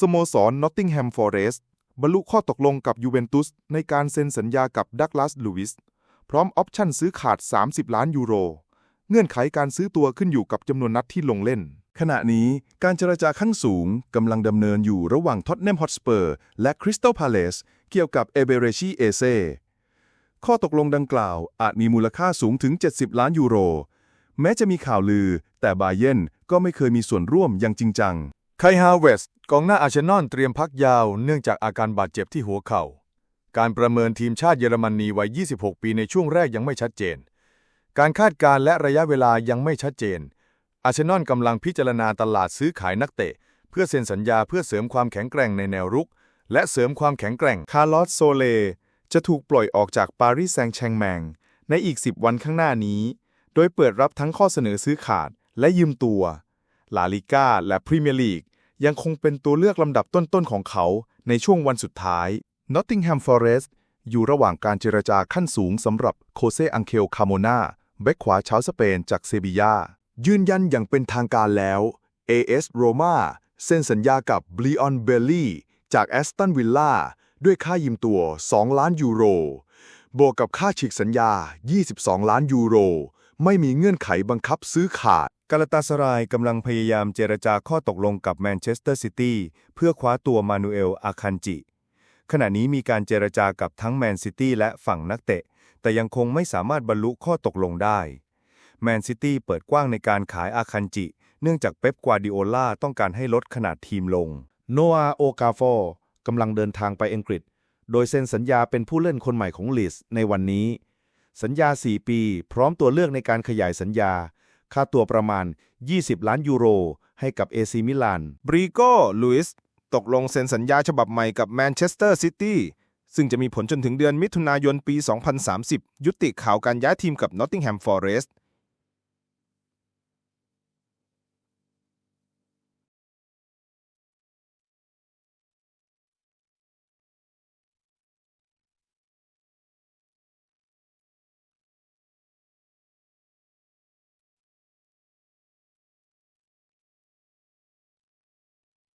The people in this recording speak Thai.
สโมสรนอตติงแฮมฟอเรสต์บรรลุข้อตกลงกับยูเวนตุสในการเซ็นสัญญากับดักลาสลูวิสพร้อมออปชั่นซื้อขาด 30 ล้านยูโร เงื่อนไขการซื้อตัวขึ้นอยู่กับจำนวนนัดที่ลงเล่น ขณะนี้การเจรจาขั้นสูงกำลังดำเนินอยู่ระหว่างท็อตแนมฮอตสเปอร์และคริสตัลพาเลสเกี่ยวกับเอเบเรชีเอเซข้อตกลงดังกล่าวอาจมีมูลค่าสูงถึง 70 ล้านยูโร แม้จะมีข่าวลือ แต่บาเยนก็ไม่เคยมีส่วนร่วมอย่างจริงจัง ไคฮาเวสต์กองหน้าอาร์เซนอลเตรียมพักยาวเนื่องจากอาการบาดเจ็บที่หัวเข่า การประเมินทีมชาติเยอรมนีวัย 26 ปีในช่วงแรกยังไม่ชัดเจน การคาดการณ์และระยะเวลายังไม่ชัดเจน อาร์เซนอลกำลังพิจารณาตลาดซื้อขายนักเตะ เพื่อเซ็นสัญญาเพื่อเสริมความแข็งแกร่งในแนวรุก และเสริมความแข็งแกร่ง คาร์ลอสโซเล จะถูกปล่อยออกจากปารีสแซงต์แชงแมงในอีก 10 วันข้างหน้านี้ โดยเปิดรับทั้งข้อเสนอซื้อขาดและยืมตัว ลาลิก้าและพรีเมียร์ลีก ยังคงเป็นตัวเลือกลำดับต้นๆของเขาในช่วงวันสุดท้าย Nottingham Forest อยู่ระหว่างการเจรจาขั้นสูงสำหรับโคเซอังเคลคาโมนาแบ็กขวาชาวสเปนจากเซบียายืนยันอย่างเป็นทางการแล้ว AS Roma เซ็นสัญญากับบลีออนเบลลี่จากแอสตันวิลล่าด้วยค่ายืมตัว 2 ล้านยูโร บวกกับค่าฉีกสัญญา 22 ล้านยูโร ไม่มีเงื่อนไขบังคับซื้อขาด กาลาตาสรายกำลังพยายามเจรจาข้อตกลงกับแมนเชสเตอร์ซิตี้เพื่อคว้าตัวมานูเอล อาคันจิ ขณะนี้มีการเจรจากับทั้งแมนซิตี้และฝั่งนักเตะ แต่ยังคงไม่สามารถบรรลุข้อตกลงได้ แมนซิตี้เปิดกว้างในการขายอาคันจิ เนื่องจากเป๊ปกวาร์ดิโอลาต้องการให้ลดขนาดทีมลง โนอาโอกาโฟกำลังเดินทางไปอังกฤษ โดยเซ็นสัญญาเป็นผู้เล่นคนใหม่ของลีสในวันนี้ สัญญา 4 ปี พร้อมตัวเลือกในการขยายสัญญา ค่าตัวประมาณ 20 ล้านยูโร ให้กับเอซิมิลานบริโก้ลุยส์ตกลงเซ็นสัญญาฉบับใหม่กับแมนเชสเตอร์ซิตี้ซึ่งจะมีผลจนถึงเดือนมิถุนายนปี 2030 ยุติข่าวการย้ายทีมกับนอตติงแฮมฟอร์เรสต์